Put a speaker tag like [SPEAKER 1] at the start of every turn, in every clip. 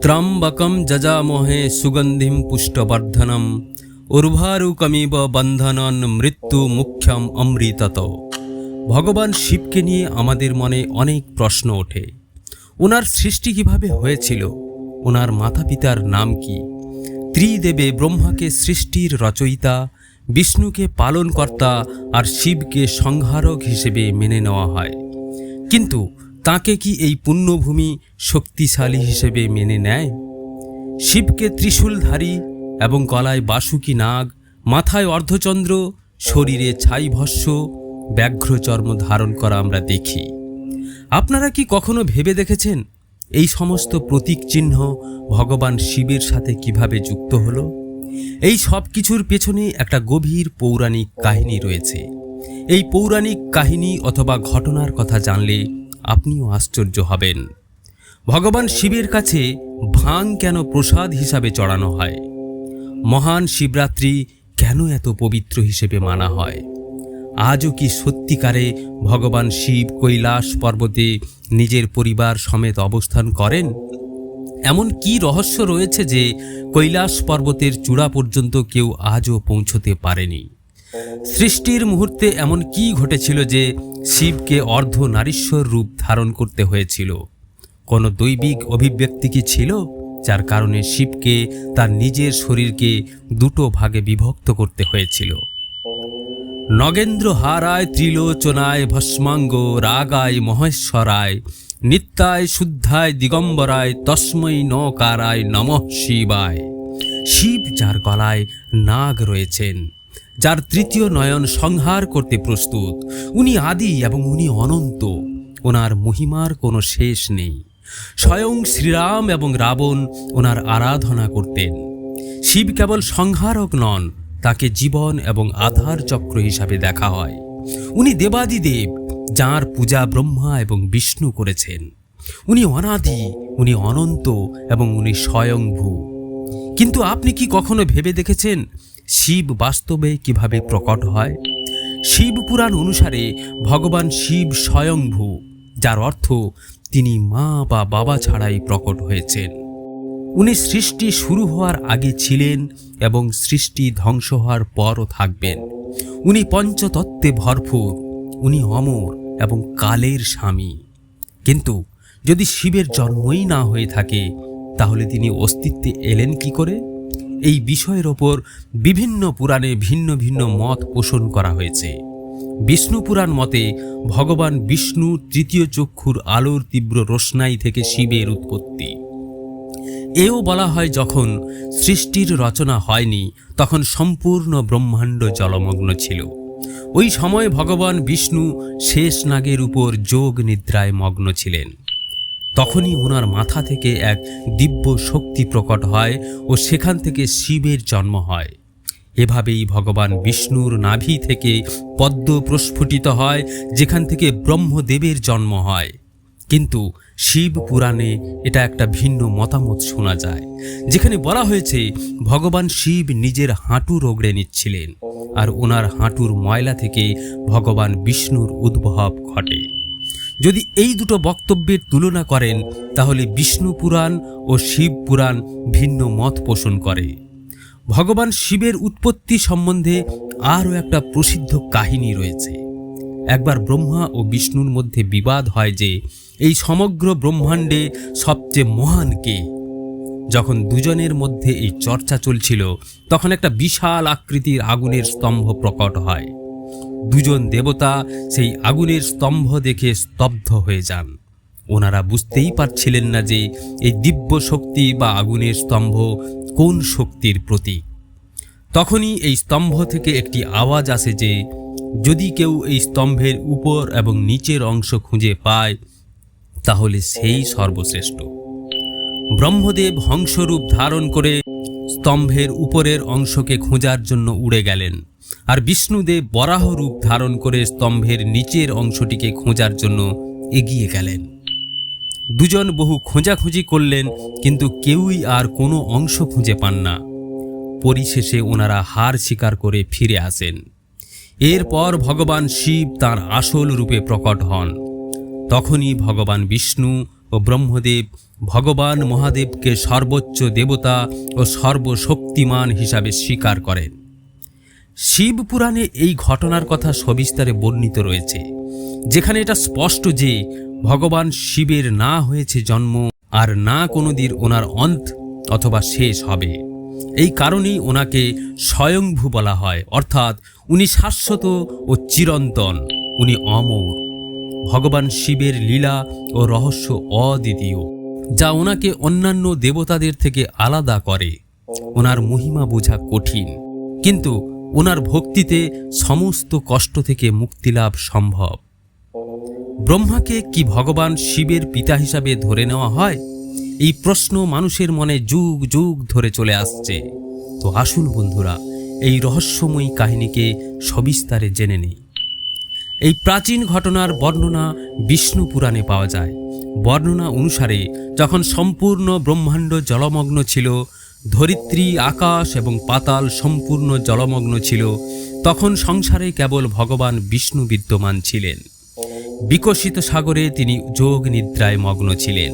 [SPEAKER 1] ত্রম্বকম যজামহে সুগন্ধিম পুষ্টবর্ধনম উর্ভারুকমিব বন্ধনন মৃত্যু মুখ্যম অমৃতত ভগবান শিবকে নিয়ে আমাদের মনে অনেক প্রশ্ন ওঠে। ওনার সৃষ্টি কীভাবে হয়েছিল? ওনার মাতা পিতার নাম কি? ত্রিদেবে ব্রহ্মাকে সৃষ্টির রচয়িতা, বিষ্ণুকে পালনকর্তা আর শিবকে সংহারক হিসেবে মেনে নেওয়া হয়। কিন্তু তাকে কি এই পুণ্যভূমি শক্তিশালী হিসেবে মেনে নেয়? শিবকে ত্রিশূলধারী এবং গলায় বাসুকি নাগ, মাথায় অর্ধচন্দ্র, শরীরে ছাই ভস্য ব্যাঘ্রচর্ম ধারণ করা আমরা দেখি। আপনারা কি কখনো ভেবে দেখেছেন এই সমস্ত প্রতীক চিহ্ন ভগবান শিবের সাথে কীভাবে যুক্ত হলো? এই সব কিছুর পেছনে একটা গভীর পৌরাণিক কাহিনী রয়েছে। এই পৌরাণিক কাহিনী অথবা ঘটনার কথা জানলে আপনিও আশ্চর্য হবেন। ভগবান শিবের কাছে ভাং কেন প্রসাদ হিসাবে চড়ানো হয়? মহান শিবরাত্রি কেন এত পবিত্র হিসেবে মানা হয়? আজও কি সত্যিকারে ভগবান শিব কৈলাস পর্বতে নিজের পরিবার সমেত অবস্থান করেন? এমন কি রহস্য রয়েছে যে কৈলাস পর্বতের চূড়া পর্যন্ত কেউ আজও পৌঁছতে পারেনি? সৃষ্টির মুহূর্তে এমন কি ঘটেছিল যে শিবকে অর্ধ নারীশ্বর রূপ ধারণ করতে হয়েছিল? কোনো দৈবিক অভিব্যক্তি কি ছিল, যার কারণে শিবকে তার নিজের শরীরকে দুটো ভাগে বিভক্ত করতে হয়েছিল? নগেন্দ্র হারায় ত্রিলোচনায় ভস্মাঙ্গ, রাগায় মহেশ্বরায়, নিত্যায় শুদ্ধায় দিগম্বরায়, তস্মৈ নকারায় নমঃ শিবায়। শিব যার গলায় নাগ রয়েছেন। যার তৃতীয় নয়ন সংহার করতে প্রস্তুত। উনি আদি এবং উনি অনন্ত। ওনার মহিমার কোনো শেষ নেই। স্বয়ং শ্রীরাম এবং রাবণ ওনার আরাধনা করতেন। শিব কেবল সংহারক নন, তাকে জীবন এবং আধার চক্র হিসাবে দেখা হয়। উনি দেবাদিদেব, যাঁর পূজা ব্রহ্মা এবং বিষ্ণু করেছেন। উনি অনাদি, উনি অনন্ত এবং উনি স্বয়ংভূ। কিন্তু আপনি কি কখনো ভেবে দেখেছেন শিব বাস্তবে কীভাবে প্রকট হয়? শিব পুরাণ অনুসারে ভগবান শিব স্বয়ংভূ, যার অর্থ তিনি মা বা বাবা ছাড়াই প্রকট হয়েছেন। উনি সৃষ্টি শুরু হওয়ার আগে ছিলেন এবং সৃষ্টি ধ্বংস হওয়ার পরও থাকবেন। উনি পঞ্চতত্ত্বে ভরপুর, উনি অমর এবং কালের স্বামী। কিন্তু যদি শিবের জন্মই না হয়ে থাকে, তাহলে তিনি অস্তিত্বে এলেন কি করে? এই বিষয়ের ওপর বিভিন্ন পুরাণে ভিন্ন ভিন্ন মত পোষণ করা হয়েছে। বিষ্ণু পুরাণ মতে, ভগবান বিষ্ণু তৃতীয় চক্ষুর আলোর তীব্র রোশনাই থেকে শিবের উৎপত্তি। এও বলা হয়, যখন সৃষ্টির রচনা হয়নি, তখন সম্পূর্ণ ব্রহ্মাণ্ড জলমগ্ন ছিল। ওই সময় ভগবান বিষ্ণু শেষ নাগের উপর যোগ নিদ্রায় মগ্ন ছিলেন। তখনই ওনার মাথা থেকে এক দিব্য শক্তি প্রকট হয় ও সেখান থেকে শিবের জন্ম হয়। এভাবেই ভগবান বিষ্ণুর নাভি থেকে পদ্ম প্রস্ফুটিত হয়, যেখান থেকে ব্রহ্মদেবের জন্ম হয়। কিন্তু শিব পুরাণে এটা একটা ভিন্ন মতামত শোনা যায়, যেখানে বলা হয়েছে, ভগবান শিব নিজের হাঁটু রগড়ে নিচ্ছিলেন, আর ওনার হাঁটুর ময়লা থেকে ভগবান বিষ্ণুর উদ্ভব ঘটে। যদি এই দুটো বক্তব্যের তুলনা করেন, তাহলে বিষ্ণু পুরাণ ও শিব পুরাণ ভিন্ন মত পোষণ করে। ভগবান শিবের উৎপত্তি সম্বন্ধে আরও একটা প্রসিদ্ধ কাহিনী রয়েছে। একবার ব্রহ্মা ও বিষ্ণুর মধ্যে বিবাদ হয় যে, এই সমগ্র ব্রহ্মাণ্ডে সবচেয়ে মহান কে? যখন দুজনের মধ্যে এই চর্চা চলছিল, তখন একটা বিশাল আকৃতির আগুনের স্তম্ভ প্রকট হয়। দুজন দেবতা সেই আগুনের স্তম্ভ দেখে স্তব্ধ হয়ে যান। ওনারা বুঝতেই পারছিলেন না যে এই দিব্য শক্তি বা আগুনের স্তম্ভ কোন শক্তির প্রতীক। তখনই এই স্তম্ভ থেকে একটি আওয়াজ আসে যে, যদি কেউ এই স্তম্ভের উপর এবং নিচের অংশ খুঁজে পায়, তাহলে সেই সর্বশ্রেষ্ঠ। ব্রহ্মদেব হংসরূপ ধারণ করে স্তম্ভের উপরের অংশকে খোঁজার জন্য উড়ে গেলেন। আর বিষ্ণুদেব বরাহ রূপ ধারণ করে স্তম্ভের নিচের অংশটিকে খোঁজার জন্য এগিয়ে গেলেন। দুজন বহু খোঁজাখুঁজি করলেন, কিন্তু কেউই আর কোনো অংশ খুঁজে পান না। পরিশেষে ওনারা হার স্বীকার করে ফিরে আসেন। এরপর ভগবান শিব তার আসল রূপে প্রকট হন। তখনই ভগবান বিষ্ণু ও ব্রহ্মদেব ভগবান মহাদেবকে সর্বোচ্চ দেবতা ও সর্বশক্তিমান হিসাবে স্বীকার করেন। শিব পুরাণে এই ঘটনার কথা সবিস্তারে বর্ণিত রয়েছে, যেখানে এটা স্পষ্ট যে ভগবান শিবের না হয়েছে জন্ম আর না কোনোদিন ওনার অন্ত অথবা শেষ হবে। এই কারণেই ওনাকে স্বয়ংভূ বলা হয়, অর্থাৎ উনি শাশ্বত ও চিরন্তন, উনি অমর। ভগবান শিবের লীলা ও রহস্য অদ্বিতীয়। যা ওনাকে অন্যান্য দেবতাদের থেকে আলাদা করে। ওনার মহিমা বোঝা কঠিন। কিন্তু ওনার ভক্তিতে সমস্ত কষ্ট থেকে মুক্তিলাভ সম্ভব। ব্রহ্মাকে কি ভগবান শিবের পিতা হিসাবে ধরে নেওয়া হয়? এই প্রশ্ন মানুষের মনে যুগ যুগ ধরে চলে আসছে। তো আসুন বন্ধুরা, এই রহস্যময়ী কাহিনীকে সবিস্তারে জেনে নেই। এই প্রাচীন ঘটনার বর্ণনা বিষ্ণু পুরাণে পাওয়া যায়। বর্ণনা অনুসারে, যখন সম্পূর্ণ ব্রহ্মাণ্ড জলমগ্ন ছিল, ধরিত্রী আকাশ এবং পাতাল সম্পূর্ণ জলমগ্ন ছিল, তখন সংসারে কেবল ভগবান বিষ্ণু বিদ্যমান ছিলেন। বিকশিত সাগরে তিনি যোগ নিদ্রায় মগ্ন ছিলেন।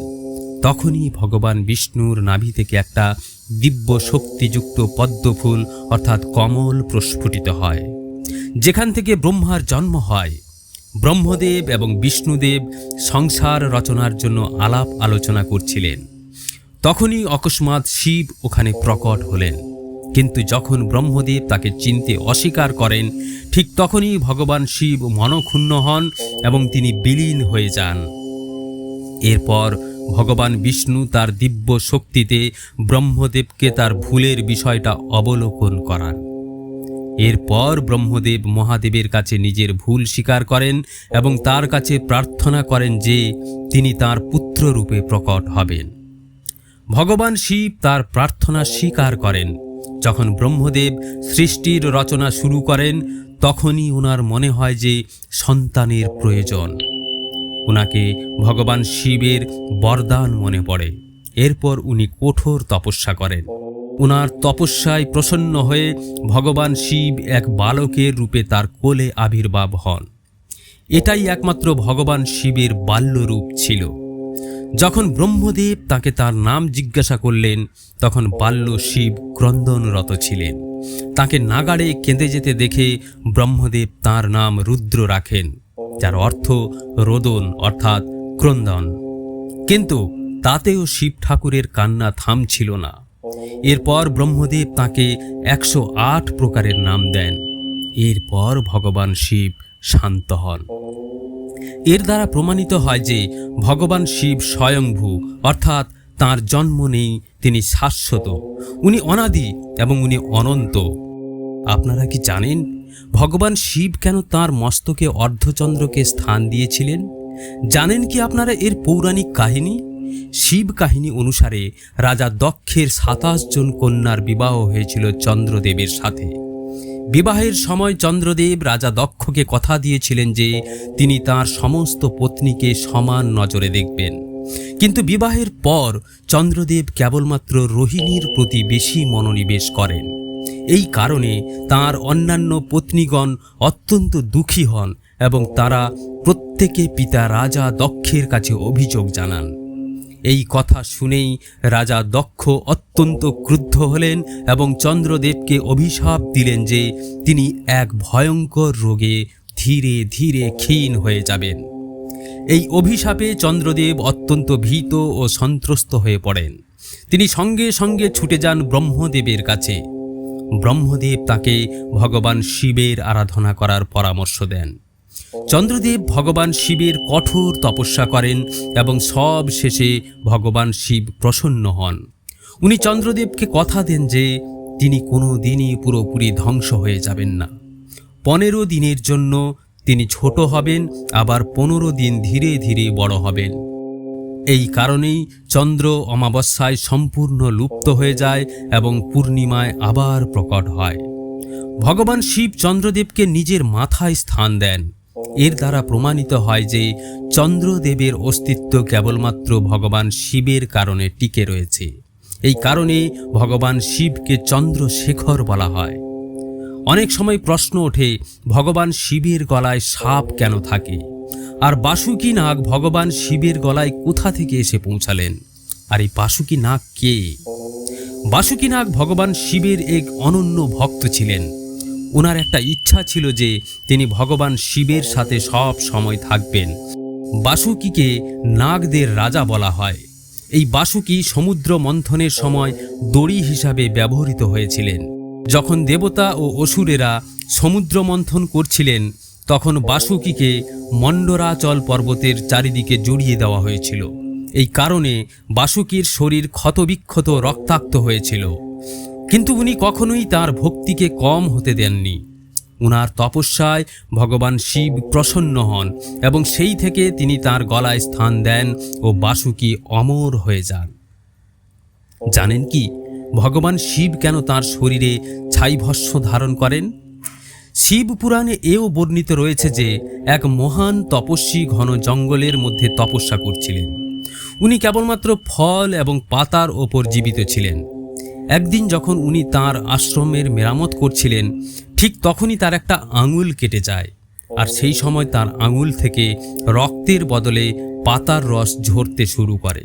[SPEAKER 1] তখনই ভগবান বিষ্ণুর নাভি থেকে একটা দিব্য শক্তিযুক্ত পদ্মফুল, অর্থাৎ কমল, প্রস্ফুটিত হয়। যেখান থেকে ব্রহ্মার জন্ম হয়। ব্রহ্মদেব এবং বিষ্ণুদেব সংসার রচনার জন্য আলাপ আলোচনা করছিলেন। তখনই অকস্মাৎ শিব ওখানে প্রকট হলেন। কিন্তু যখন ব্রহ্মদেব তাকে চিনতে অস্বীকার করেন, ঠিক তখনই ভগবান শিব মনক্ষুণ্ণ হন এবং তিনি বিলীন হয়ে যান। এরপর ভগবান বিষ্ণু তার দিব্য শক্তিতে ব্রহ্মদেবকে তার ভুলের বিষয়টা অবলোকন করান। এরপর ব্রহ্মদেব মহাদেবের কাছে নিজের ভুল স্বীকার করেন এবং তার কাছে প্রার্থনা করেন যে তিনি তার পুত্র রূপে প্রকট হবেন। ভগবান শিব তার প্রার্থনা স্বীকার করেন। যখন ব্রহ্মদেব সৃষ্টির রচনা শুরু করেন, তখনই ওনার মনে হয় যে সন্তানের প্রয়োজন। ওনাকে ভগবান শিবের বরদান মনে পড়ে। এরপর উনি কঠোর তপস্যা করেন। ওনার তপস্যায় প্রসন্ন হয়ে ভগবান শিব এক বালকের রূপে তার কোলে আবির্ভাব হন। এটাই একমাত্র ভগবান শিবের বাল্যরূপ ছিল। যখন ব্রহ্মদেব তাকে তার নাম জিজ্ঞাসা করলেন, তখন বাল্য শিব ক্রন্দনরত ছিলেন। তাকে নাগাড়ে কেঁদে যেতে দেখে ব্রহ্মদেব তার নাম রুদ্র রাখেন, যার অর্থ রোদন, অর্থাৎ ক্রন্দন। কিন্তু তাতেও শিব ঠাকুরের কান্না থামছিল না। এরপর ব্রহ্মদেব তাকে একশো আট প্রকারের নাম দেন। এরপর ভগবান শিব শান্ত হন। এর দ্বারা প্রমাণিত হয় যে ভগবান শিব স্বয়ংভূ, অর্থাৎ তার জন্ম নেই, তিনি শাশ্বত। উনি অনাদি এবং উনি অনন্ত। আপনারা কি জানেন ভগবান শিব কেন তার মস্তকে অর্ধচন্দ্রকে স্থান দিয়েছিলেন? জানেন কি আপনারা এর পৌরাণিক কাহিনী? শিব কাহিনী অনুসারে রাজা দক্ষের সাতাশ জন কন্যার বিবাহ হয়েছিল চন্দ্রদেবের সাথে। বিবাহের সময় চন্দ্রদেব রাজা দক্ষকে কথা দিয়েছিলেন যে তিনি তার সমস্ত পত্নীকে সমান নজরে দেখবেন। কিন্তু বিবাহের পর চন্দ্রদেব কেবলমাত্র রোহিণীর প্রতি বেশি মনোনিবেশ করেন। এই কারণে তার অন্যান্য পত্নীগণ অত্যন্ত দুঃখী হন এবং তারা প্রত্যেকে পিতা রাজা দক্ষের কাছে অভিযোগ জানান। এই কথা শুনেই রাজা দক্ষ, অত্যন্ত ক্রুদ্ধ হলেন এবং চন্দ্রদেবকে অভিশাপ দিলেন যে তিনি এক ভয়ঙ্কর রোগে ধীরে ধীরে ক্ষীণ হয়ে যাবেন। এই অভিশাপে চন্দ্রদেব অত্যন্ত ভীত ও সন্ত্রস্ত হয়ে পড়েন। তিনি সঙ্গে সঙ্গে ছুটে যান ব্রহ্মদেবের কাছে। ব্রহ্মদেব তাকে ভগবান শিবের আরাধনা করার পরামর্শ দেন। চন্দ্রদেব ভগবান শিবের কঠোর তপস্যা করেন এবং সব শেষে ভগবান শিব প্রসন্ন হন। উনি চন্দ্রদেবকে কথা দেন যে, তিনি কোনো দিনই পুরোপুরি ধ্বংস হয়ে যাবেন না। পনেরো দিনের জন্য তিনি ছোট হবেন, আবার পনেরো দিন ধীরে ধীরে বড় হবেন। এই কারণেই চন্দ্র অমাবস্যায় সম্পূর্ণ লুপ্ত হয়ে যায় এবং পূর্ণিমায় আবার প্রকট হয়। ভগবান শিব চন্দ্রদেবকে নিজের মাথায় স্থান দেন। এর দ্বারা প্রমাণিত হয় যে চন্দ্রদেবের অস্তিত্ব কেবলমাত্র ভগবান শিবের কারণে টিকে রয়েছে। এই কারণে ভগবান শিবকে চন্দ্রশেখর বলা হয়। অনেক সময় প্রশ্ন ওঠে, ভগবান শিবের গলায় সাপ কেন থাকে? আর বাসুকি নাগ ভগবান শিবের গলায় কোথা থেকে এসে পৌঁছালেন? আর এই বাসুকি নাগ কে? বাসুকি নাগ ভগবান শিবের এক অনন্য ভক্ত ছিলেন। ওনার একটা ইচ্ছা ছিল যে তিনি ভগবান শিবের সাথে সব সময় থাকবেন। বাসুকিকে নাগদের রাজা বলা হয়। এই বাসুকি সমুদ্র মন্থনের সময় দড়ি হিসাবে ব্যবহৃত হয়েছিলেন। যখন দেবতা ও অসুরেরা সমুদ্র মন্থন করছিলেন, তখন বাসুকিকে মণ্ডরাচল পর্বতের চারিদিকে জড়িয়ে দেওয়া হয়েছিল। এই কারণে বাসুকির শরীর ক্ষতবিক্ষত রক্তাক্ত হয়েছিল। কিন্তু উনি কখনোই তার ভক্তিকে কম হতে দেননি। উনার তপস্যায় ভগবান শিব প্রসন্ন হন এবং সেই থেকে তিনি তার গলায় স্থান দেন ও বাসুকি অমর হয়ে যান। জানেন কি, ভগবান শিব কেন তার শরীরে ছাইভস্য ধারণ করেন? শিব পুরাণে এও বর্ণিত রয়েছে যে এক মহান তপস্বী ঘন জঙ্গলের মধ্যে তপস্যা করছিলেন। উনি কেবলমাত্র ফল এবং পাতার ওপর জীবিত ছিলেন। একদিন যখন উনি তার আশ্রমের মেরামত করছিলেন, ঠিক তখনই তার একটা আঙুল কেটে যায়। আর সেই সময় তার আঙুল থেকে রক্তের বদলে পাতার রস ঝরতে শুরু করে।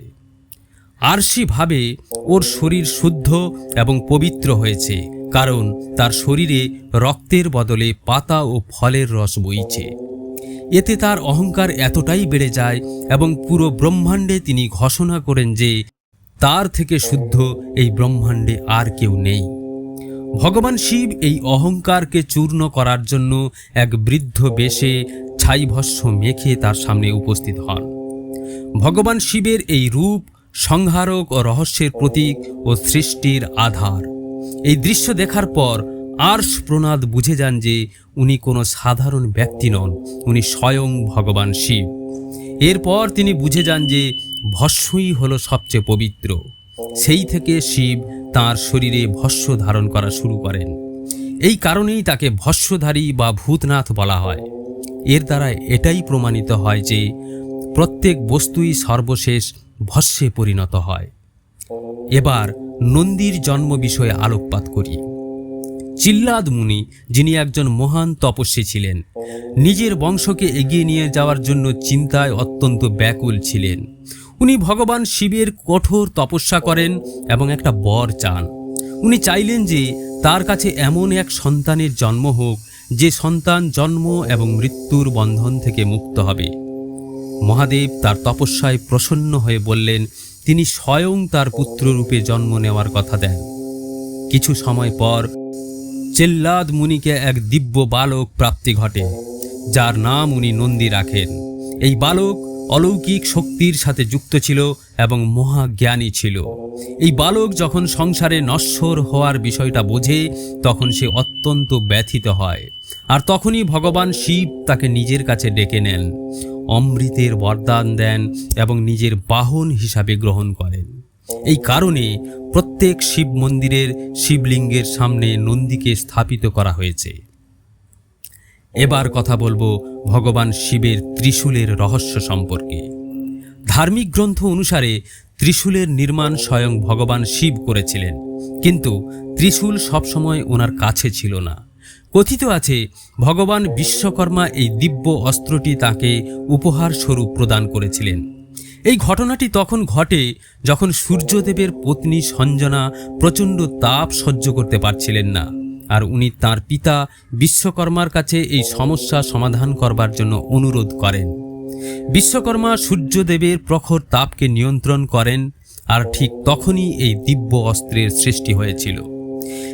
[SPEAKER 1] আরশি ভাবে ওর শরীর শুদ্ধ এবং পবিত্র হয়েছে, কারণ তার শরীরে রক্তের বদলে পাতা ও ফলের রস বইছে। এতে তার অহংকার এতটাই বেড়ে যায় এবং পুরো ব্রহ্মাণ্ডে তিনি ঘোষণা করেন যে তার থেকে শুদ্ধ এই ব্রহ্মাণ্ডে আর কেউ নেই। ভগবান শিব এই অহংকারকে চূর্ণ করার জন্য এক বৃদ্ধ বেশে ছাইভস্য মেখে তার সামনে উপস্থিত হন। ভগবান শিবের এই রূপ সংহারক ও রহস্যের প্রতীক ও সৃষ্টির আধার। এই দৃশ্য দেখার পর আর্শ প্রনাদ বুঝে যান যে উনি কোনো সাধারণ ব্যক্তি নন, উনি স্বয়ং ভগবান শিব। এরপর তিনি বুঝে যান যে ভস্মই হলো সবচেয়ে পবিত্র। সেই থেকে শিব তার শরীরে ভস্য ধারণ করা শুরু করেন। এই কারণেই তাকে ভস্যধারী বা ভূতনাথ বলা হয়। এর দ্বারা এটাই প্রমাণিত হয় যে প্রত্যেক বস্তুই সর্বশেষ ভস্যে পরিণত হয়। এবার নন্দীর জন্ম বিষয়ে আলোকপাত করি। চিল্লাদ মুনি, যিনি একজন মহান তপস্বী ছিলেন, নিজের বংশকে এগিয়ে নিয়ে যাওয়ার জন্য চিন্তায় অত্যন্ত ব্যাকুল ছিলেন। উনি ভগবান শিবের কঠোর তপস্যা করেন এবং একটা বর চান। উনি চাইলেন যে তার কাছে এমন এক সন্তানের জন্ম হোক, যে সন্তান জন্ম এবং মৃত্যুর বন্ধন থেকে মুক্ত হবে। মহাদেব তার তপস্যায় প্রসন্ন হয়ে বললেন, তিনি স্বয়ং তার পুত্ররূপে জন্ম নেওয়ার কথা দেন। কিছু সময় পর চেল্লাদ মুনিকে এক দিব্য বালক প্রাপ্তি ঘটে, যার নাম উনি নন্দী রাখেন। এই বালক অলৌকিক শক্তির সাথে যুক্ত ছিল এবং মহাজ্ঞানী ছিল। এই বালক যখন সংসারে নশ্বর হওয়ার বিষয়টা বোঝে, তখন সে অত্যন্ত ব্যথিত হয়। আর তখনই ভগবান শিব তাকে নিজের কাছে ডেকে নেন, অমৃতের বরদান দেন এবং নিজের বাহন হিসাবে গ্রহণ করেন। এই কারণে প্রত্যেক শিব মন্দিরের শিবলিঙ্গের সামনে নন্দীকে স্থাপিত করা হয়েছে। এবার কথা বলব ভগবান শিবের ত্রিশূলের রহস্য সম্পর্কে। ধার্মিক গ্রন্থ অনুসারে ত্রিশূলের নির্মাণ স্বয়ং ভগবান শিব করেছিলেন। কিন্তু ত্রিশূল সবসময় ওনার কাছে ছিল না। কথিত আছে, ভগবান বিশ্বকর্মা এই দিব্য অস্ত্রটি তাকে উপহার স্বরূপ প্রদান করেছিলেন। এই ঘটনাটি তখন ঘটে যখন সূর্যদেবের পত্নী সঞ্জনা প্রচণ্ড তাপ সহ্য করতে পারছিলেন না। আর উনি তার পিতা বিশ্বকর্মার কাছে এই সমস্যা সমাধান করবার জন্য অনুরোধ করেন। বিশ্বকর্মা সূর্যদেবের প্রখর তাপকে নিয়ন্ত্রণ করেন আর ঠিক তখনই এই দিব্য অস্ত্রের সৃষ্টি হয়েছিল।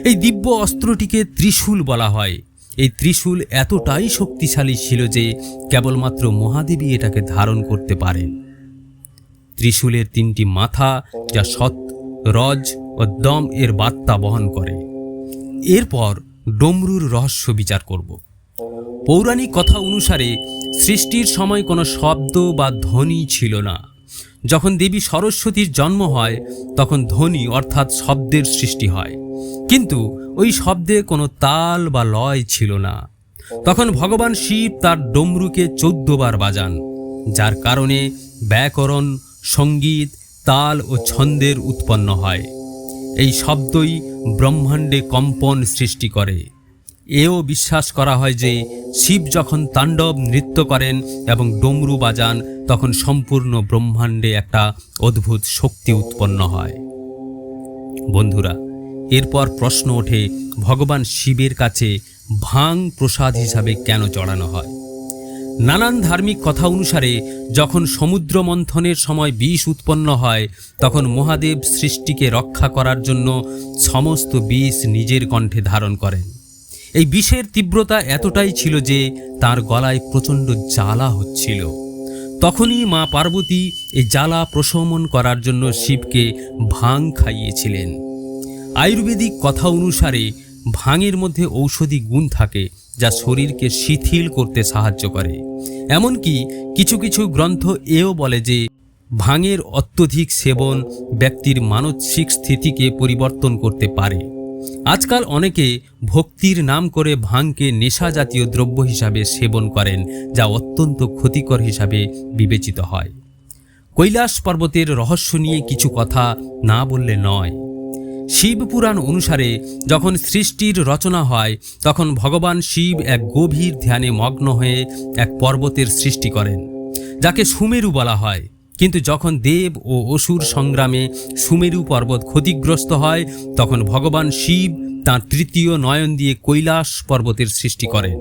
[SPEAKER 1] এই দিব্য অস্ত্রটিকে ত্রিশূল বলা হয়। এই ত্রিশূল এতটাই শক্তিশালী ছিল যে কেবলমাত্র মহাদেবী এটাকে ধারণ করতে পারেন। ত্রিশূলের তিনটি মাথা যা সৎ, রজ ও দম এর বার্তা বহন করে। এরপর ডমরুর রহস্য বিচার করব। পৌরাণিক কথা অনুসারে সৃষ্টির সময় কোনো শব্দ বা ধ্বনি ছিল না। যখন দেবী সরস্বতীর জন্ম হয়, তখন ধ্বনি অর্থাৎ শব্দের সৃষ্টি হয়। কিন্তু ওই শব্দে কোনো তাল বা লয় ছিল না। তখন ভগবান শিব তার ডমরুকে চোদ্দ বার বাজান, যার কারণে ব্যাকরণ, সংগীত, তাল ও ছন্দের উৎপন্ন হয়। এই শব্দই ব্রহ্মাণ্ডে কম্পন সৃষ্টি করে। এও বিশ্বাস করা হয় যে, শিব যখন তাণ্ডব নৃত্য করেন এবং ডমরু বাজান, তখন সম্পূর্ণ ব্রহ্মাণ্ডে একটা অদ্ভুত শক্তি উৎপন্ন হয়। বন্ধুরা, এরপর প্রশ্ন ওঠে, ভগবান শিবের কাছে ভাং প্রসাদ হিসাবে কেন চড়ানো হয়? নানান ধার্মিক কথা অনুসারে, যখন সমুদ্র মন্থনের সময় বিষ উৎপন্ন হয়, তখন মহাদেব সৃষ্টিকে রক্ষা করার জন্য সমস্ত বিষ নিজের কণ্ঠে ধারণ করেন। এই বিষের তীব্রতা এতটাই ছিল যে, তার গলায় প্রচণ্ড জ্বালা হচ্ছিল। তখনই মা পার্বতী এই জ্বালা প্রশমন করার জন্য শিবকে ভাং খাইয়েছিলেন। আয়ুর্বেদিক কথা অনুসারে ভাঙের মধ্যে ঔষধি গুণ থাকে যা শরীরকে শিথিল করতে সাহায্য করে। এমনকি কিছু কিছু গ্রন্থ এও বলে যে, ভাঙের অত্যধিক সেবন ব্যক্তির মানসিক স্থিতিকে পরিবর্তন করতে পারে। আজকাল অনেকে ভক্তির নাম করে ভাঙকে নেশা জাতীয় দ্রব্য হিসাবে সেবন করেন, যা অত্যন্ত ক্ষতিকর হিসাবে বিবেচিত হয়। কৈলাস পর্বতের রহস্য নিয়ে কিছু কথা না বললে নয়। শিবপুরাণ অনুসারে যখন সৃষ্টির রচনা হয়, তখন ভগবান শিব এক গভীর ধ্যানে মগ্ন হয়ে এক পর্বতের সৃষ্টি করেন, যাকে সুমেরু বলা হয়। কিন্তু যখন দেব ও অসুর সংগ্রামে সুমেরু পর্বত ক্ষতিগ্রস্ত হয়, তখন ভগবান শিব তাঁর তৃতীয় নয়ন দিয়ে কৈলাস পর্বতের সৃষ্টি করেন।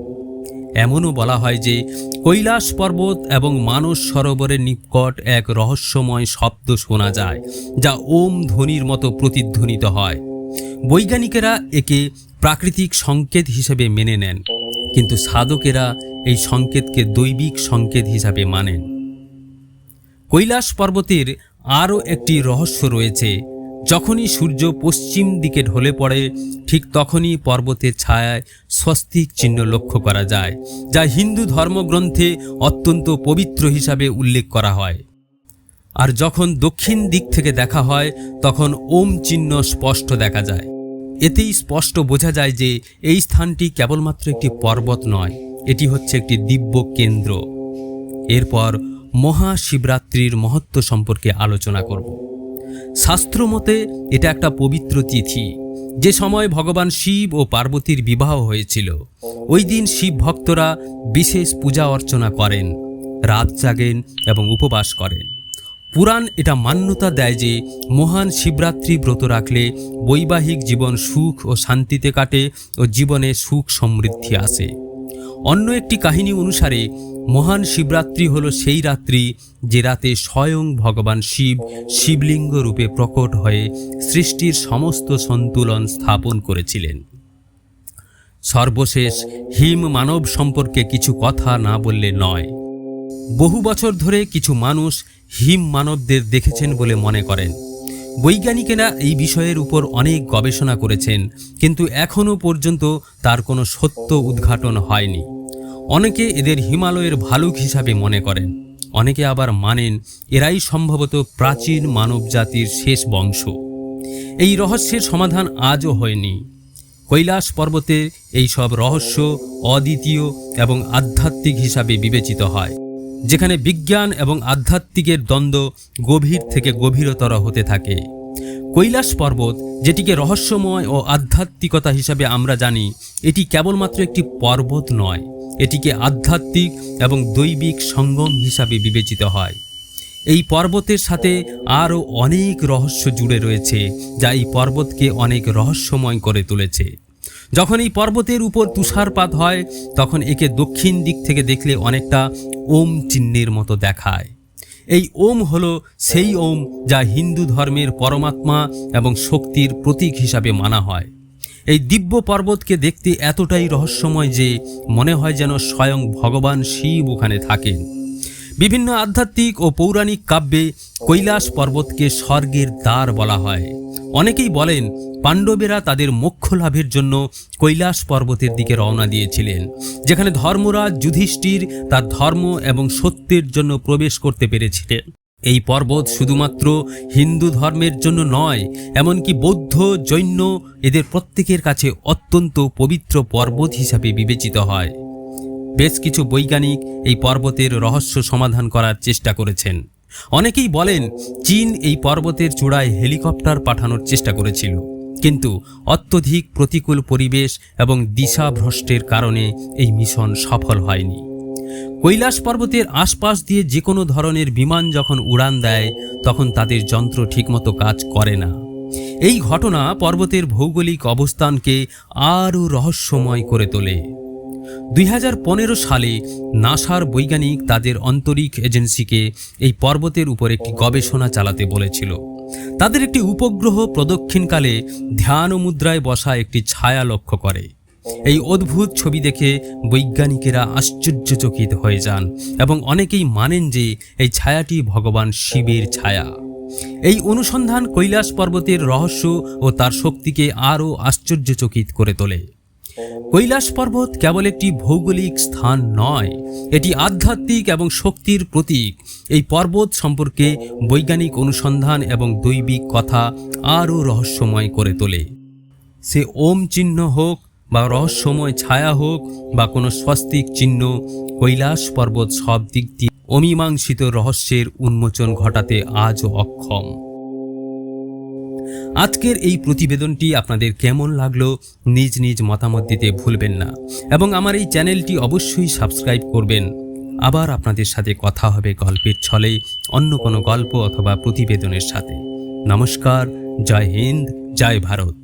[SPEAKER 1] এমনও বলা হয় যে কৈলাস পর্বত এবং মানস সরোবরের নিকট এক রহস্যময় শব্দ শোনা যায়, যা ওম ধ্বনির মতো প্রতিধ্বনিত হয়। বৈজ্ঞানিকেরা একে প্রাকৃতিক সংকেত হিসেবে মেনে নেন, কিন্তু সাধকেরা এই সংকেতকে দৈবিক সংকেত হিসাবে মানেন। কৈলাস পর্বতের আরও একটি রহস্য রয়েছে যখনই সূর্য পশ্চিম দিকে ঢলে পড়ে, ঠিক তখনই পর্বতের ছায়ায় স্বস্তিক চিহ্ন লক্ষ্য করা যায়, যা হিন্দু ধর্মগ্রন্থে অত্যন্ত পবিত্র হিসাবে উল্লেখ করা হয়। আর যখন দক্ষিণ দিক থেকে দেখা হয়, তখন ওম চিহ্ন স্পষ্ট দেখা যায়। এতেই স্পষ্ট বোঝা যায় যে এই স্থানটি কেবলমাত্র একটি পর্বত নয়, এটি হচ্ছে একটি দিব্য কেন্দ্র। এরপর মহাশিবরাত্রির মহত্ব সম্পর্কে আলোচনা করব। শাস্ত্রমতে এটা একটা পবিত্র তিথি। যে সময় ভগবান শিব ও পার্বতীর বিবাহ হয়েছিল, ওই দিন শিব ভক্তরা বিশেষ পূজা অর্চনা করেন, রাত জাগেন এবং উপবাস করেন। পুরাণ এটা মান্যতা দেয় যে, মহান শিবরাত্রি ব্রত রাখলে বৈবাহিক জীবন সুখ ও শান্তিতে কাটে ও জীবনে সুখ সমৃদ্ধি আসে। অন্য একটি কাহিনী অনুসারে, মহান শিবরাত্রি হল সেই রাত্রি যে রাতে স্বয়ং ভগবান শিব শিবলিঙ্গ রূপে প্রকট হয়ে সৃষ্টির সমস্ত সন্তুলন স্থাপন করেছিলেন। সর্বশেষ হিম মানব সম্পর্কে কিছু কথা না বললে নয়। বহু বছর ধরে কিছু মানুষ হিম মানবদের দেখেছেন বলে মনে করেন। বৈজ্ঞানিকেরা এই বিষয়ের উপর অনেক গবেষণা করেছেন, কিন্তু এখনও পর্যন্ত তার কোনো সত্য উদ্ঘাটন হয়নি। অনেকে এদের হিমালয়ের ভালুক হিসাবে মনে করেন, অনেকে আবার মানেন এরাই সম্ভবত প্রাচীন মানব জাতির শেষ বংশ। এই রহস্যের সমাধান আজও হয়নি। কৈলাস পর্বতে এই সব রহস্য অদ্বিতীয় এবং আধ্যাত্মিক হিসাবে বিবেচিত হয়। যেখানে বিজ্ঞান এবং আধ্যাত্মিকের দ্বন্দ্ব গভীর থেকে গভীরতর হতে থাকে। কৈলাস পর্বত, যেটিকে রহস্যময় ও আধ্যাত্মিকতা হিসাবে আমরা জানি, এটি কেবলমাত্র একটি পর্বত নয়, এটিকে আধ্যাত্মিক এবং দৈবিক সঙ্গম হিসাবে বিবেচিত হয়। এই পর্বতের সাথে আরও অনেক রহস্য জুড়ে রয়েছে, যা এই পর্বতকে অনেক রহস্যময় করে তুলেছে। যখন এই পর্বতের উপর তুষারপাত হয়, তখন একে দক্ষিণ দিক থেকে দেখলে অনেকটা ওম চিহ্নের মতো দেখায়। এই ওম হল সেই ওম যা হিন্দু ধর্মের পরমাত্মা এবং শক্তির প্রতীক হিসাবে মানা হয়। এই দিব্য পর্বতকে দেখতে এতটাই রহস্যময় যে মনে হয় যেন স্বয়ং ভগবান শিব ওখানে থাকেন। বিভিন্ন আধ্যাত্মিক ও পৌরাণিক কাব্যে কৈলাস পর্বতকে স্বর্গের দ্বার বলা হয়। অনেকেই বলেন, পাণ্ডবেরা তাদের মোক্ষ লাভের জন্য কৈলাস পর্বতের দিকে রওনা দিয়েছিলেন, যেখানে ধর্মরাজ যুধিষ্ঠির তার ধর্ম এবং সত্যের জন্য প্রবেশ করতে পেরেছিলেন। এই পর্বত শুধুমাত্র হিন্দু ধর্মের জন্য নয়, এমনকি বৌদ্ধ, জৈন এদের প্রত্যেকের কাছে অত্যন্ত পবিত্র পর্বত হিসাবে বিবেচিত হয়। বেশ কিছু বৈজ্ঞানিক এই পর্বতের রহস্য সমাধান করার চেষ্টা করেছেন। অনেকেই বলেন, চীন এই পর্বতের চূড়ায় হেলিকপ্টার পাঠানোর চেষ্টা করেছিল। কিন্তু অত্যধিক প্রতিকূল পরিবেশ এবং দিশাভ্রষ্টের কারণে এই মিশন সফল হয়নি। কৈলাস পর্বতের আশপাশ দিয়ে যে কোনো ধরনের বিমান যখন উড়ান দেয়, তখন তাদের যন্ত্র ঠিকমতো কাজ করে না। এই ঘটনা পর্বতের ভৌগোলিক অবস্থানকে আরও রহস্যময় করে তোলে। দুই হাজার পনেরো সালে নাসার বৈজ্ঞানিক তাদের অন্তরিক এজেন্সিকে এই পর্বতের উপর একটি গবেষণা চালাতে বলেছিল। তাদের একটি উপগ্রহ প্রদক্ষিণকালে ধ্যান ও মুদ্রায় বসা একটি ছায়া লক্ষ্য করে। এই অদ্ভুত ছবি দেখে বৈজ্ঞানিকেরা আশ্চর্যচকিত হয়ে যান এবং অনেকেই মানেন যে এই ছায়াটি ভগবান শিবের ছায়া। এই অনুসন্ধান কৈলাস পর্বতের রহস্য ও তার শক্তিকে আরও আশ্চর্যচকিত করে তোলে। কৈলাস পর্বত কেবল একটি ভৌগোলিক স্থান নয়, এটি আধ্যাত্মিক এবং শক্তির প্রতীক। এই পর্বত সম্পর্কে বৈজ্ঞানিক অনুসন্ধান এবং দৈবিক কথা আরও রহস্যময় করে তোলে। সে ওম চিহ্ন হোক বা রহস্যময় ছায়া হোক বা কোনো স্বস্তিক চিহ্ন, কৈলাস পর্বত সব দিক দিয়ে অমীমাংসিত রহস্যের উন্মোচন ঘটাতে আজও অক্ষম। আজকের এই প্রতিবেদনটি আপনাদের কেমন লাগল নিজ নিজ মতামত দিতে ভুলবেন না। এবং আমার এই চ্যানেলটি অবশ্যই সাবস্ক্রাইব করবেন। আবার আপনাদের সাথে কথা হবে গল্পের ছলে অন্য কোনো গল্প অথবা প্রতিবেদনের সাথে। নমস্কার, জয় হিন্দ, জয় ভারত।